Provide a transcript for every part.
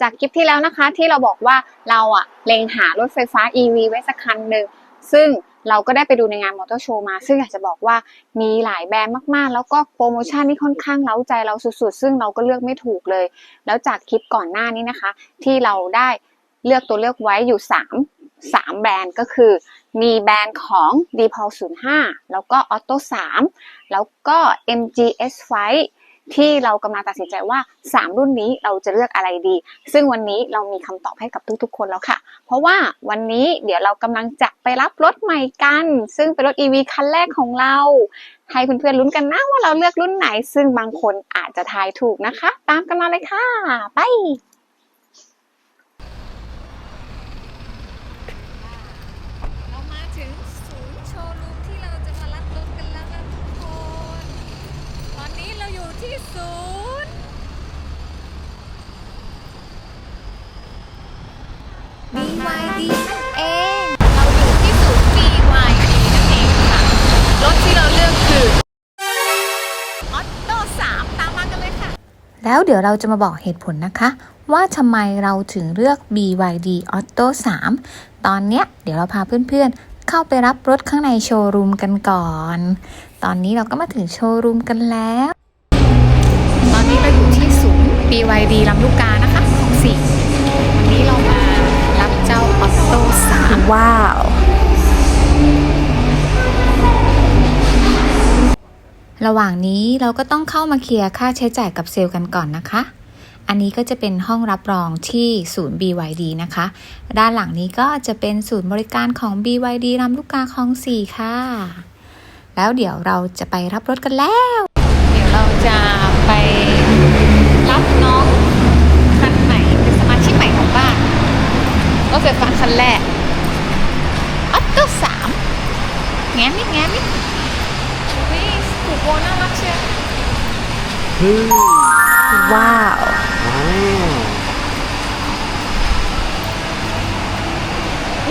จากคลิปที่แล้วนะคะที่เราบอกว่าเราอะเล็งหารถไฟฟ้า EV ไว้สักคันหนึ่งซึ่งเราก็ได้ไปดูในงานมอเตอร์โชว์มา ซึ่งอยากจะบอกว่ามีหลายแบรนด์มากๆ แล้วก็โปรโมชั่นที่ค่อนข้างเล้าใจเราสุดๆ ซึ่งเราก็เลือกไม่ถูกเลย แล้วจากคลิปก่อนหน้านี้นะคะ ที่เราได้เลือกตัวเลือกไว้อยู่ 3 3 แบรนด์ก็คือ มีแบรนด์ของ d p o l 05 แล้วก็ Auto 3 แล้วก็ MGS ไฟ ที่เรากำลังตัดสินใจว่า 3 รุ่นนี้เราจะเลือกอะไรดี ซึ่งวันนี้เรามีคำตอบให้กับทุกๆ คนแล้วค่ะ เพราะว่าวันนี้เดี๋ยวเรากำลังจะไปรับรถใหม่กัน ซึ่งเป็นรถ EV คันแรกของเราให้เพื่อนๆลุ้นกันนะว่าเราเลือกรุ่นไหน ซึ่งบางคนอาจจะทายถูกนะคะ ตามกันมาเลยค่ะ ไป เรามาถึงศูนย์โชว์รูมที่เราจะมารับรถกันแล้วนะทุกคน ตอนนี้เรา ศูนย์ BYD นั่นเองเราอยู่ที่ศูนย์ BYD นั่นเองค่ะ รถที่เราเลือกคือ Otto 3ตามมากันเลยค่ะ แล้วเดี๋ยวเราจะมาบอกเหตุผลนะคะ ว่าทำไมเราถึงเลือก BYD Auto 3 ตอนเนี้ยเดี๋ยวเราพาเพื่อนๆ เข้าไปรับรถข้างในโชว์รูมกันก่อน ตอนนี้เราก็มาถึงโชว์รูมกันแล้ว BYD ลำลูกกานะคะของสี่วันนี้เรามารับเจ้า Otto 3ว้าว ระหว่างนี้เราก็ต้องเข้ามาเคลียร์ค่าใช้จ่ายกับเซลล์กันก่อนนะคะ อันนี้ก็จะเป็นห้องรับรองที่ศูนย์ BYD นะคะ ด้านหลังนี้ก็จะเป็นศูนย์บริการของ BYD ลำลูกกาคลองสี่ค่ะ แล้วเดี๋ยวเราจะไปรับรถกันแล้ว เดี๋ยวเราจะไปรับน้องคันใหม่เป็นสมาชิกใหม่ของบ้าน รถไฟฟ้าคันแรก Otto 3แง้มนิดแง้มนิดอุ้ยผูกโบน่ารักเชียวว้าว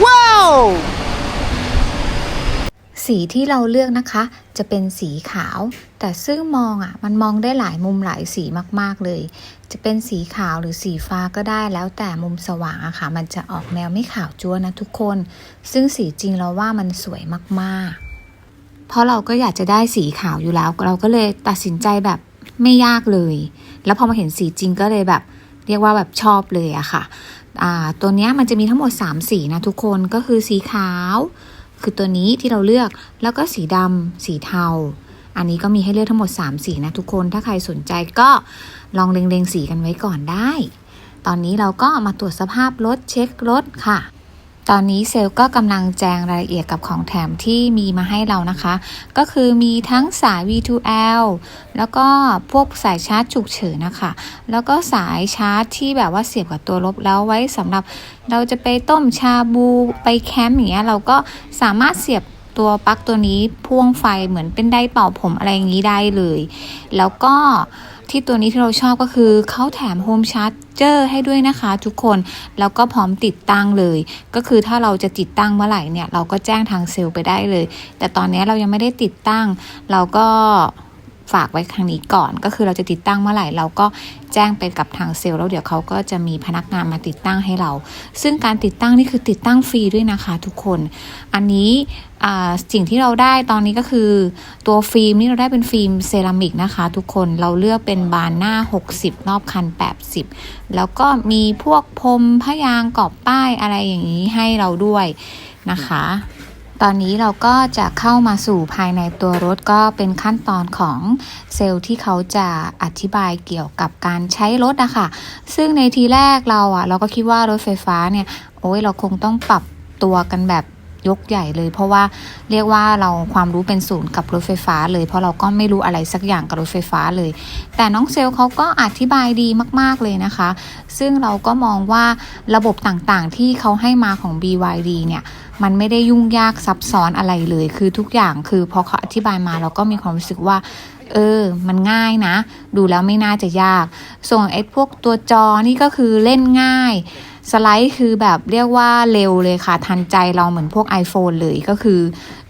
ว้าว สีที่เราเลือกนะคะ จะเป็นสีขาว แต่ซึ่งมองอะมันมองได้หลายมุมหลายสีมากๆเลย จะเป็นสีขาวหรือสีฟ้าก็ได้แล้วแต่มุมสว่างอะค่ะ มันจะออกแนวไม่ขาวจั๊วนะทุกคน ซึ่งสีจริงเราว่ามันสวยมากๆ เพราะเราก็อยากจะได้สีขาวอยู่แล้ว เราก็เลยตัดสินใจแบบไม่ยากเลย แล้วพอมาเห็นสีจริงก็เลยแบบ เรียกว่าแบบชอบเลยอะค่ะตัวนี้มันจะมีทั้งหมด 3 สีนะทุกคนก็คือสีขาว คือตัวนี้ที่เราเลือกแล้วก็สีดำสีเทา อันนี้ก็มีให้เลือกทั้งหมด 3 สีนะทุกคนถ้าใครสนใจก็ลองเล็งๆสีกันไว้ก่อนได้ ตอนนี้เราก็มาตรวจสภาพรถเช็ครถค่ะ ตอนนี้เซลล์ก็กำลังแจงรายละเอียดกับของแถมที่มีมาให้เรานะคะ ก็คือมีทั้งสาย V2L แล้วก็พวกสายชาร์จฉุกเฉินนะคะ แล้วก็สายชาร์จที่แบบว่าเสียบกับตัวรถแล้วไว้สำหรับเราจะไปต้มชาบูไปแคมป์อย่างเงี้ยเราก็สามารถเสียบตัวปลั๊กตัวนี้พ่วงไฟเหมือนเป็นไดเป่าผมอะไรอย่างนี้ได้เลย แล้วก็ ที่ตัวนี้ที่เราชอบก็คือเขาแถมโฮมชาร์จเจอร์ให้ด้วยนะคะทุกคนแล้วก็พร้อมติดตั้งเลย ก็คือถ้าเราจะติดตั้งเมื่อไหร่เนี่ย เราก็แจ้งทางเซลล์ไปได้เลย แต่ตอนนี้เรายังไม่ได้ติดตั้ง เราก็ ฝากไว้ครั้งนี้ก่อน ก็คือเราจะติดตั้งเมื่อไหร่เราก็แจ้งไปกับทางเซลล์แล้วเดี๋ยวเขาก็จะมีพนักงานมาติดตั้งให้เรา ซึ่งการติดตั้งนี่คือติดตั้งฟรีด้วยนะคะทุกคน อันนี้สิ่งที่เราได้ตอนนี้ก็คือตัวฟิล์มนี่เราได้เป็นฟิล์มเซรามิกนะคะ ทุกคนเราเลือกเป็นบานหน้า 60 รอบคัน 80 แล้วก็มีพวกพรมพยางกรอบป้ายอะไรอย่างนี้ให้เราด้วยนะคะ ตอนนี้เราก็จะเข้ามาสู่ภายในตัวรถก็เป็นขั้นตอนของเซลล์ที่เขาจะอธิบายเกี่ยวกับการใช้รถอะค่ะ ซึ่งในทีแรกเราอะเราก็คิดว่ารถไฟฟ้าเนี่ยโอ้ยเราคงต้องปรับตัวกันแบบยกใหญ่เลย เพราะว่าเรียกว่าเราความรู้เป็นศูนย์กับรถไฟฟ้าเลย เพราะเราก็ไม่รู้อะไรสักอย่างกับรถไฟฟ้าเลย แต่น้องเซลล์เขาก็อธิบายดีมาก ๆเลยนะคะ ซึ่งเราก็มองว่าระบบต่างๆที่เขาให้มาของ BYD เนี่ย มันไม่ได้ยุ่งยากซับซ้อนอะไรเลย คือทุกอย่างคือพอเขาอธิบายมาเราก็มีความรู้สึกว่า เออ มันง่ายนะ ดูแล้วไม่น่าจะยาก ส่วนไอ้พวกตัวจอนี่ก็คือเล่นง่าย สไลด์คือแบบเรียกว่าเร็วเลยค่ะ ทันใจเราเหมือนพวก iPhone เลยก็คือ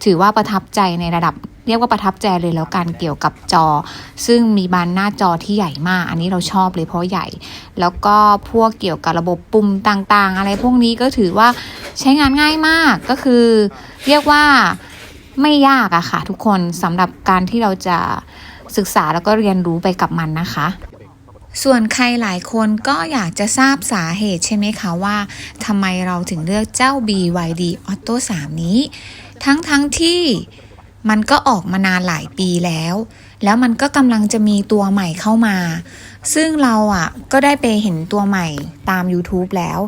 ถือว่าประทับใจในระดับ เรียกว่าประทับใจเลยแล้วกันเกี่ยวกับจอ ซึ่งมีบานหน้าจอที่ใหญ่มาก อันนี้เราชอบเลยเพราะใหญ่ แล้วก็พวกเกี่ยวกับระบบปุ่มต่างๆ อะไรพวกนี้ก็ถือว่าใช้งานง่ายมากก็คือ เรียกว่าไม่ยากอะค่ะ ทุกคนสำหรับการที่เราจะศึกษาแล้วก็เรียนรู้ไปกับมันนะคะส่วนใครหลายคนก็อยากจะทราบสาเหตุใช่ไหมคะว่าทำไมเราถึงเลือกเจ้า BYD Auto 3 นี้ ทั้งทั้งที่ มันก็ออกมานานหลายปีแล้ว แล้วมันก็กำลังจะมีตัวใหม่เข้ามา ซึ่งเราอะก็ได้ไปเห็นตัวใหม่ตาม YouTube แล้ว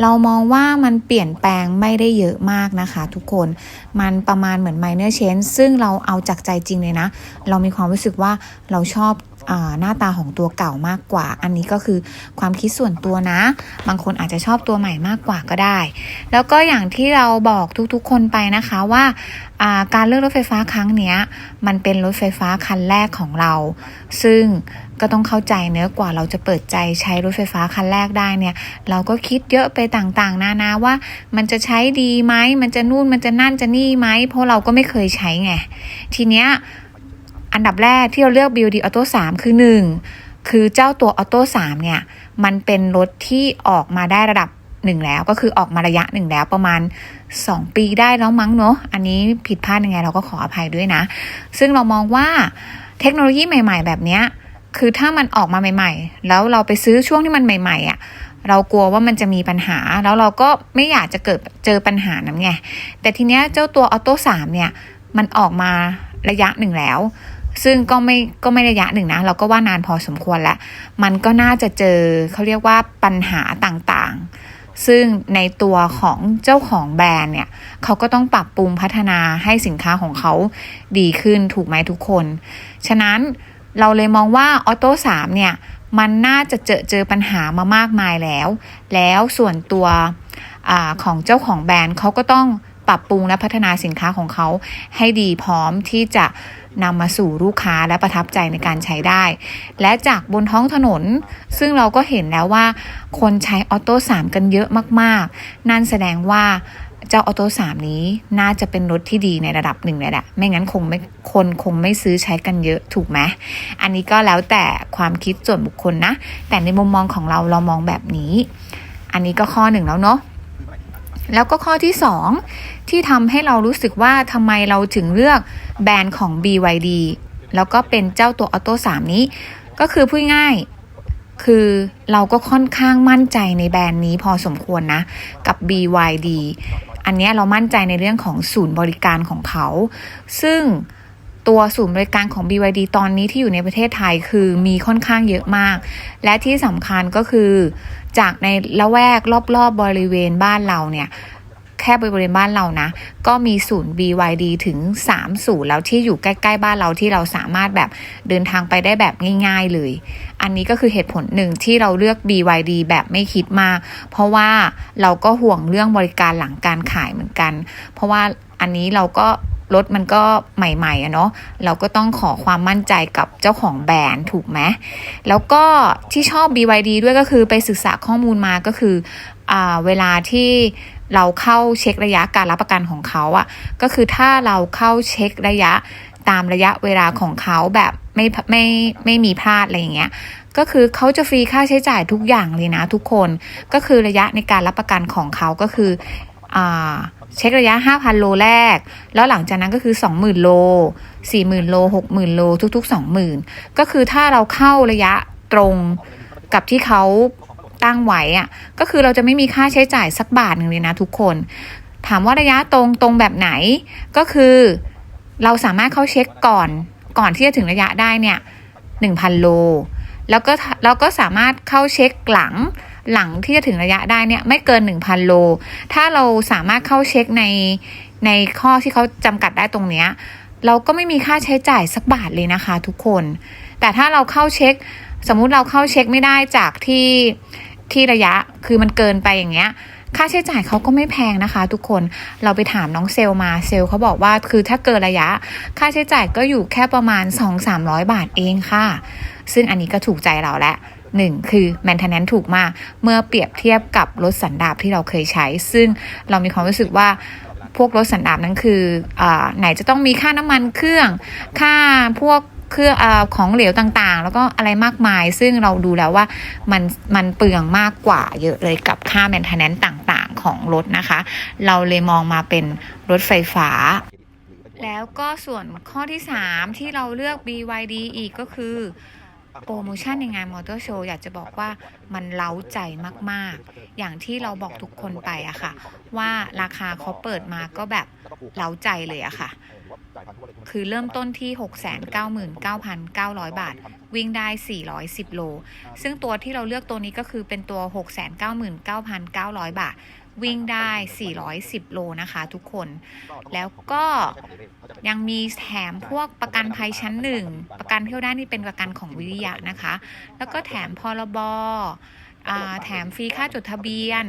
เรามองว่ามันเปลี่ยนแปลงไม่ได้เยอะมากนะคะทุกคน มันประมาณเหมือน minor change ซึ่งเราเอาจากใจจริงเลยนะ เรามีความรู้สึกว่าเราชอบ หน้าตาของตัวเก่ามากกว่า อันนี้ก็คือความคิดส่วนตัวนะ บางคนอาจจะชอบตัวใหม่มากกว่าก็ได้ แล้วก็อย่างที่เราบอกทุกๆคนไปนะคะว่าการเลือกรถไฟฟ้าครั้งนี้มันเป็นรถไฟฟ้าคันแรกของเรา ซึ่งก็ต้องเข้าใจเนื้อกว่าเราจะเปิดใจใช้รถไฟฟ้าคันแรกได้เนี่ย เราก็คิดเยอะไปต่างๆ นานาว่ามันจะใช้ดีไหมมันจะนู่นมันจะนั่นจะนี่ไหมเพราะเราก็ไม่เคยใช้ไง ทีเนี้ย อันดับแรกที่เราเลือก BYD Auto 3 คือ 1 คือเจ้าตัว Auto 3 เนี่ย มันเป็นรถที่ออกมาได้ระดับหนึ่งแล้วก็คือออกมาระยะหนึ่งแล้วประมาณ 2 ปีได้แล้วมั้งเนอะอันนี้ผิดพลาดยังไงเราก็ขออภัยด้วยนะ ซึ่งเรามองว่าเทคโนโลยีใหม่ ๆ แบบนี้คือถ้ามันออกมาใหม่ ๆ แล้วเราไปซื้อช่วงที่มันใหม่ ๆอะเรากลัวว่ามันจะมีปัญหา แล้วเราก็ไม่อยากจะเกิดเจอปัญหานั้นไงแต่ทีเนี้ยเจ้าตัว Auto 3เนี่ย มันออกมาระยะหนึ่งแล้ว ซึ่งก็ไม่ก็ไม่ระยะหนึ่งนะ เราก็ว่านานพอสมควรแล้ว มันก็น่าจะเจอเขาเรียกว่าปัญหาต่างๆ ซึ่งในตัวของเจ้าของแบรนด์เนี่ยเขาก็ต้องปรับปรุงพัฒนาให้สินค้าของเขาดีขึ้นถูกไหมทุกคน ฉะนั้นเราเลยมองว่าออโต้3เนี่ยมันน่าจะเจอเจอปัญหามามากมายแล้ว แล้วส่วนตัวอของเจ้าของแบรนด์เขาก็ต้องปรับปรุงและพัฒนาสินค้าของเขาให้ดีพร้อมที่จะ นำมาสู่ลูกค้าและประทับใจในการใช้ได้ และจากบนท้องถนน ซึ่งเราก็เห็นแล้วว่า คนใช้ออโต้3กันเยอะมากๆ นั่นแสดงว่าเจ้าออโต้3นี้น่าจะเป็นรถที่ดีในระดับหนึ่งเลยแหละ ไม่งั้นคงไม่คนคงไม่ซื้อใช้กันเยอะถูกไหม อันนี้ก็แล้วแต่ความคิดส่วนบุคคลนะ แต่ในมุมมองของเราเรามองแบบนี้ อันนี้ก็ข้อหนึ่งแล้วเนาะ แล้วก็ข้อที่สองที่ทำให้เรารู้สึกว่าทำไมเราถึงเลือกแบรนด์ของ BYD แล้วก็เป็นเจ้าตัว Auto 3นี้ ก็คือพูดง่ายคือเราก็ค่อนข้างมั่นใจในแบรนด์นี้พอสมควรนะ กับ BYD อันนี้เรามั่นใจในเรื่องของศูนย์บริการของเขา ซึ่งตัวศูนย์บริการของ BYD ตอนนี้ที่อยู่ในประเทศไทยคือมีค่อนข้างเยอะมาก และที่สำคัญก็คือ จากในละแวกรอบๆบบริเวณบ้านเราเนี่ยแค่บริเวณบ้านเรานะ ก็มีศูนย์ BYD ถึง3ศูนย์แล้วที่อยู่ใกล้ๆบ้านเราที่เราสามารถแบบเดินทางไปได้แบบง่ายๆเลย อันนี้ก็คือเหตุผลหนึ่งที่เราเลือก BYD แบบไม่คิดมาก เพราะว่าเราก็ห่วงเรื่องบริการหลังการขายเหมือนกัน เพราะว่าอันนี้เราก็ รถมันก็ใหม่ๆอะเนาะเราก็ต้องขอความมั่นใจกับเจ้าของแบรนด์ถูกไหมแล้วก็ที่ชอบ BYD ด้วยก็คือไปศึกษาข้อมูลมาก็คืออเวลาที่เราเข้าเช็คระยะการรับประกันของเขาอะ่ะก็คือถ้าเราเข้าเช็คระยะตามระยะเวลาของเขาแบบไม่ไม่ไม่มีพลาดอะไรอย่างเงี้ยก็คือเขาจะฟรีค่าใช้จ่ายทุกอย่างเลยนะทุกคนก็คือระยะในการรับประกันของเขาก็คืออ่า เช็คระยะ 5,000 โลแรก แล้วหลังจากนั้นก็คือ 20,000 โล 40,000 โล 60,000 โล ทุก ๆ 20,000 ก็คือถ้าเราเข้าระยะตรงกับที่เขาตั้งไว้อะก็คือเราจะไม่มีค่าใช้จ่ายสักบาทหนึ่งเลยนะทุกคน ถามว่าระยะตรงตรงแบบไหน ก็คือเราสามารถเข้าเช็คก่อนก่อนที่จะถึงระยะได้เนี่ย1,000 โล แล้วก็เราก็สามารถเข้าเช็คหลัง หลังที่จะถึงระยะได้เนี่ยไม่เกิน 1,000 โล ถ้าเราสามารถเข้าเช็คในในข้อที่เขาจำกัดได้ตรงเนี้ยเราก็ไม่มีค่าใช้จ่ายสักบาทเลยนะคะ ทุกคน แต่ถ้าเราเข้าเช็ค สมมุติเราเข้าเช็คไม่ได้จากที่ที่ระยะคือมันเกินไปอย่างเงี้ย ค่าใช้จ่ายเขาก็ไม่แพงนะคะ ทุกคนเราไปถามน้องเซลมาเซลเขาบอกว่าคือถ้าเกินระยะ ค่าใช้จ่ายก็อยู่แค่ประมาณ 2-300 บาทเองค่ะ ซึ่งอันนี้ก็ถูกใจเราแล้ว หนึ่งคือ maintenance ถูกมาก เมื่อเปรียบเทียบกับรถสันดาปที่เราเคยใช้ ซึ่งเรามีความรู้สึกว่าพวกรถสันดาปนั้นคืออไหนจะต้องมีค่าน้ำมันเครื่อง ค่าพวกเครื่องอของเหลวต่างๆ แล้วก็อะไรมากมาย ซึ่งเราดูแล้วว่ามันมันเปลืองมากกว่าเยอะเลยกับค่า maintenance ต่างๆ ของรถนะคะ เราเลยมองมาเป็นรถไฟฟ้า แล้วก็ส่วนข้อที่ 3 ที่เราเลือก BYD อีกก็คือ โปรโมชั่นในงานมอเตอร์โชว์อยากจะบอกว่ามันเล้าใจมากๆ อย่างที่เราบอกทุกคนไปอะค่ะ ว่าราคาเขาเปิดมาก็แบบเล้าใจเลยอะค่ะ คือเริ่มต้นที่ 699,900 บาท วิ่งได้ 410 โล ซึ่งตัวที่เราเลือกตัวนี้ก็คือเป็นตัว 699,900 บาท วิ่งได้ 410 โลนะคะ ทุกคน แล้วก็ยังมีแถมพวกประกันภัยชั้นหนึ่ง ประกันเที่ยวได้นี่เป็นประกันของวิริยะนะคะ แล้วก็แถมพรบแถมฟรีค่าจดทะเบียน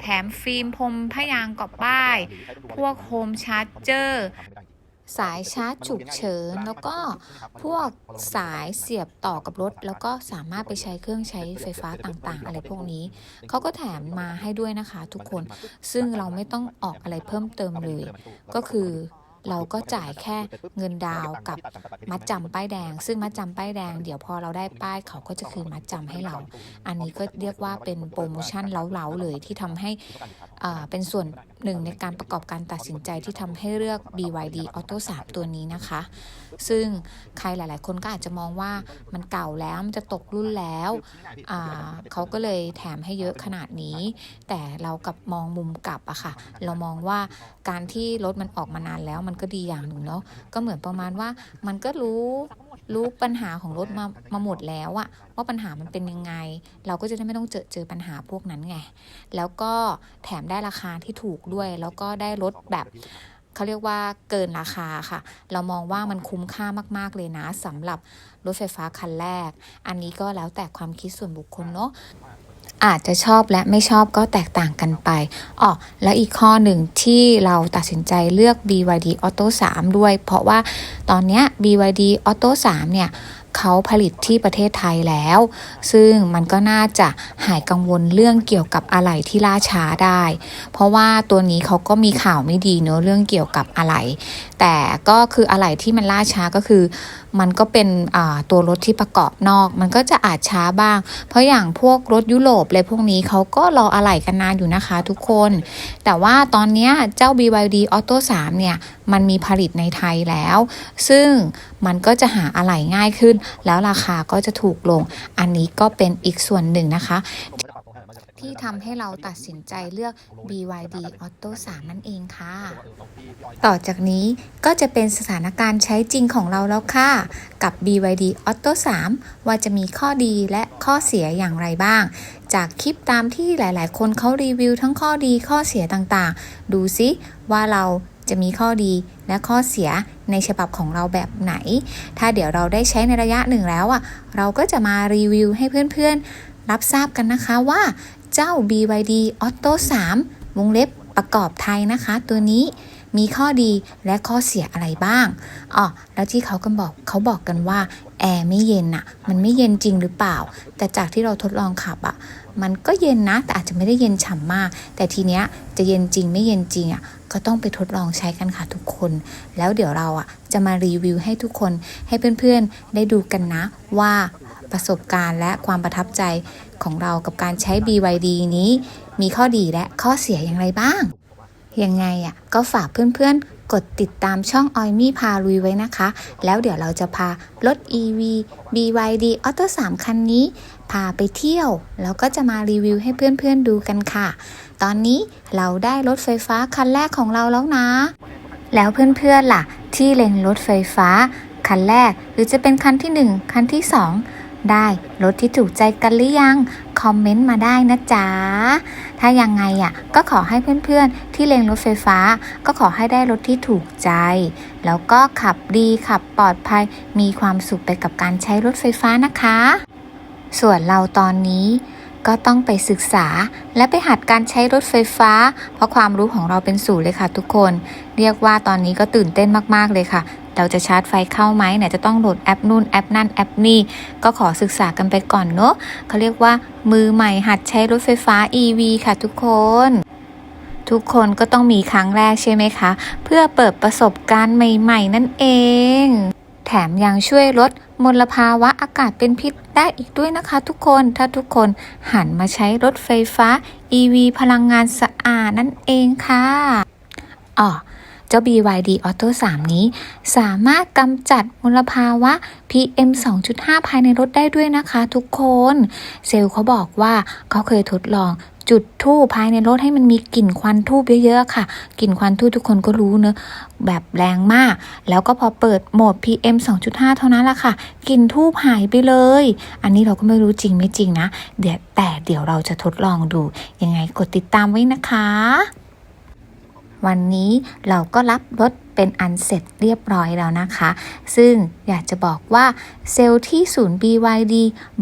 แถมฟิล์มพรมพยางกรอบป้าย พวกโฮมชาร์จเจอร์ สายชาร์จฉุกเฉิน แล้วก็พวกสายเสียบต่อกับรถ แล้วก็สามารถไปใช้เครื่องใช้ไฟฟ้าต่างๆ อะไรพวกนี้ เขาก็แถมมาให้ด้วยนะคะทุกคน ซึ่งเราไม่ต้องออกอะไรเพิ่มเติมเลย ก็คือเราก็จ่ายแค่เงินดาวกับมัดจำป้ายแดง ซึ่งมัดจำป้ายแดง เดี๋ยวพอเราได้ป้ายเขาก็จะคืนมัดจำให้เรา อันนี้ก็เรียกว่าเป็นโปรโมชั่นเล้าๆเลยที่ทำให้ เป็นส่วนหนึ่งในการประกอบการตัดสินใจที่ทำให้เลือก BYD Auto 3 ตัวนี้นะคะ ซึ่งใครหลาย ๆ คนก็อาจจะมองว่ามันเก่าแล้วมันจะตกรุ่นแล้วเขาก็เลยแถมให้เยอะขนาดนี้ แต่เรากับมองมุมกลับอะค่ะ เรามองว่าการที่รถมันออกมานานแล้วมันก็ดีอย่างหนึ่งเนาะก็เหมือนประมาณว่ามันก็รู้ รู้ปัญหาของรถมามาหมดแล้วอะว่าปัญหามันเป็นยังไง เราก็จะได้ไม่ต้องเจอเจอปัญหาพวกนั้นไง แล้วก็แถมได้ราคาที่ถูกด้วย แล้วก็ได้รถแบบเขาเรียกว่าเกินราคาค่ะ เรามองว่ามันคุ้มค่ามาก ๆ เลยนะสำหรับรถไฟฟ้าคันแรก อันนี้ก็แล้วแต่ความคิดส่วนบุคคลเนาะ อาจจะชอบและไม่ชอบก็แตกต่างกันไปอ๋อและอีกข้อหนึ่งที่เราตัดสินใจเลือก BYD Auto 3 ด้วย เพราะว่าตอนนี้ BYD Auto 3 เนี่ยเขาผลิตที่ประเทศไทยแล้ว ซึ่งมันก็น่าจะหายกังวลเรื่องเกี่ยวกับอะไหล่ที่ล่าช้าได้ เพราะว่าตัวนี้เขาก็มีข่าวไม่ดีเนอะเรื่องเกี่ยวกับอะไหล่แต่ก็คืออะไหล่ที่มันล่าช้าก็คือ มันก็เป็นตัวรถที่ประกอบนอก มันก็จะอาจช้าบ้าง เพราะอย่างพวกรถยุโรปเลยพวกนี้เขาก็รออะไหล่กันนานอยู่นะคะทุกคน แต่ว่าตอนนี้เจ้า BYD Auto 3 เนี่ย มันมีผลิตในไทยแล้ว ซึ่งมันก็จะหาอะไหล่ง่ายขึ้น แล้วราคาก็จะถูกลง อันนี้ก็เป็นอีกส่วนหนึ่งนะคะ ที่ทำให้เราตัดสินใจเลือก BYD Auto 3 นั่นเองค่ะ ต่อจากนี้ก็จะเป็นสถานการณ์ใช้จริงของเราแล้วค่ะ กับ BYD Auto 3 ว่าจะมีข้อดีและข้อเสียอย่างไรบ้าง จากคลิปตามที่หลาย ๆ คนเขารีวิวทั้งข้อดีข้อเสียต่างๆ ดูซิว่าเราจะมีข้อดีและข้อเสียในฉบับของเราแบบไหน ถ้าเดี๋ยวเราได้ใช้ในระยะหนึ่งแล้วอะ เราก็จะมารีวิวให้เพื่อนๆ รับทราบกันนะคะว่า เจ้า BYD Auto 3 วงเล็บประกอบไทยนะคะ ตัวนี้มีข้อดีและข้อเสียอะไรบ้างอ๋อแล้วที่เขากันบอกเขาบอกกันว่าแอร์ไม่เย็นอะมันไม่เย็นจริงหรือเปล่า แต่จากที่เราทดลองขับอะมันก็เย็นนะ แต่อาจจะไม่ได้เย็นฉ่ำมาก แต่ทีเนี้ยจะเย็นจริงไม่เย็นจริงอะก็ต้องไปทดลองใช้กันค่ะทุกคน แล้วเดี๋ยวเราอะจะมารีวิวให้ทุกคนให้เพื่อนๆได้ดูกันนะว่า ประสบการณ์และความประทับใจของเรากับการใช้ BYD นี้ มีข้อดีและข้อเสียอย่างไรบ้าง ยังไงอะก็ฝากเพื่อนๆ กดติดตามช่องออยมี่พาลุยไว้นะคะ แล้วเดี๋ยวเราจะพารถ EV BYD Auto 3 คันนี้ พาไปเที่ยว แล้วก็จะมารีวิวให้เพื่อนๆดูกันค่ะ ตอนนี้เราได้รถไฟฟ้าคันแรกของเราแล้วนะ แล้วเพื่อนๆล่ะ ที่เล็งรถไฟฟ้าคันแรกหรือจะเป็นคันที่ 1 คันที่ 2 ได้รถที่ถูกใจกันหรือยัง คอมเมนต์มาได้นะจ๊ะ ถ้ายังไงอะก็ขอให้เพื่อนๆ ที่เลงรถไฟฟ้า ก็ขอให้ได้รถที่ถูกใจ แล้วก็ขับดีขับปลอดภัยมีความสุขไปกับการใช้รถไฟฟ้านะคะ ส่วนเราตอนนี้ ก็ต้องไปศึกษา และไปหัดการใช้รถไฟฟ้า เพราะความรู้ของเราเป็นศูนย์เลยค่ะทุกคน เรียกว่าตอนนี้ก็ตื่นเต้นมากๆเลยค่ะ เราจะชาร์จไฟเข้าไหมไหนจะต้องโหลดแอปนู่นแอปนั่นแอปนี่ ก็ขอศึกษากันไปก่อนเนอะเขาเรียกว่ามือใหม่หัดใช้รถไฟฟ้า EV ค่ะทุกคนทุกคนก็ต้องมีครั้งแรกใช่ไหมคะ เพื่อเปิดประสบการณ์ใหม่ ๆ นั่นเอง แถมยังช่วยลด มลภาวะอากาศเป็นพิษได้อีกด้วยนะคะทุกคนถ้าทุกคนหันมาใช้รถไฟฟ้า EV พลังงานสะอาดนั่นเองค่ะอ๋อเจ้า BYD Auto 3 นี้ สามารถกำจัดมลภาวะ PM 2.5 ภายในรถได้ด้วยนะคะทุกคน เซลล์เขาบอกว่าเขาเคยทดลอง จุดทูบภายในรถให้มันมีกลิ่นควันทูบเยอะๆค่ะกลิ่นควันทูบทุกคนก็รู้เนอะแบบแรงมาก แล้วก็พอเปิดโหมด PM 2.5 เท่านั้นละค่ะกลิ่นทูบหายไปเลย อันนี้เราก็ไม่รู้จริงไม่จริงนะเดี๋ยวแต่เดี๋ยวเราจะทดลองดูยังไงกดติดตามไว้นะคะ วันนี้เราก็รับรถเป็นอันเสร็จเรียบร้อยแล้วนะคะ ซึ่งอยากจะบอกว่าเซลล์ที่ศูนย์ BYD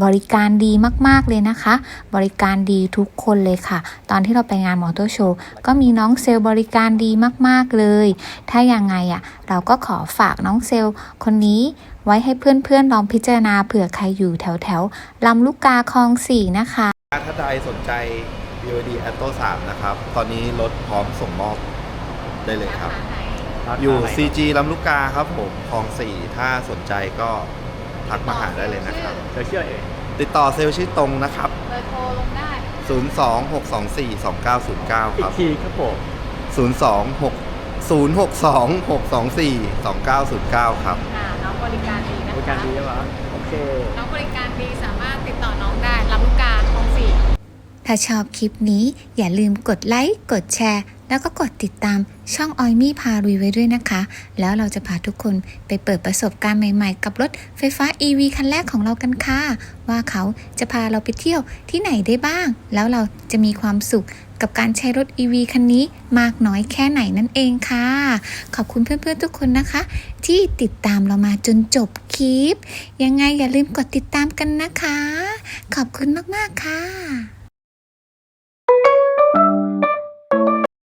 บริการดีมาก ๆ เลยนะคะ บริการดีทุกคนเลยค่ะ ตอนที่เราไปงานมอเตอร์โชว์ก็มีน้องเซลล์บริการดีมาก ๆ เลย ถ้ายังไงอะ่ะ เราก็ขอฝากน้องเซลล์คนนี้ไว้ให้เพื่อนๆลองพิจารณาเผื่อใครอยู่แถวๆลำลูกกาคลองสี่นะคะ ถ้าใดสนใจ BOD Atto 3 นะครับ ตอนนี้รถพร้อมส่งมอบ ได้เลยครับ อยู่ CG ลำลูกกาครับผมคลอง4ถ้าสนใจก็ทักมาหาได้เลยนะครับเธอเชื่อเองติดต่อเซลล์ชื่อตรงนะครับ เบอร์โทรลงได้ 026242909 อีคกรับทีครับผม026 062-624-2909 ครับ ค่ะน้องบริการดีนะบริการคะดีใช่ไหมโอเค น้องบริการดีสามารถติดต่อน้องได้รับลูกกาคลองสี่ ถ้าชอบคลิปนี้อย่าลืมกดไลค์กดแชร์ แล้วก็กดติดตามช่องออยมี่พารุยไว้ด้วยนะคะ แล้วเราจะพาทุกคนไปเปิดประสบการณ์ใหม่ๆ กับรถไฟฟ้า EV คันแรกของเรากันค่ะ ว่าเขาจะพาเราไปเที่ยวที่ไหนได้บ้าง แล้วเราจะมีความสุขกับการใช้รถ EV คันนี้มากน้อยแค่ไหนนั่นเองค่ะ ขอบคุณเพื่อนๆทุกคนนะคะ ที่ติดตามเรามาจนจบคลิป ยังไงอย่าลืมกดติดตามกันนะคะ ขอบคุณมากๆค่ะ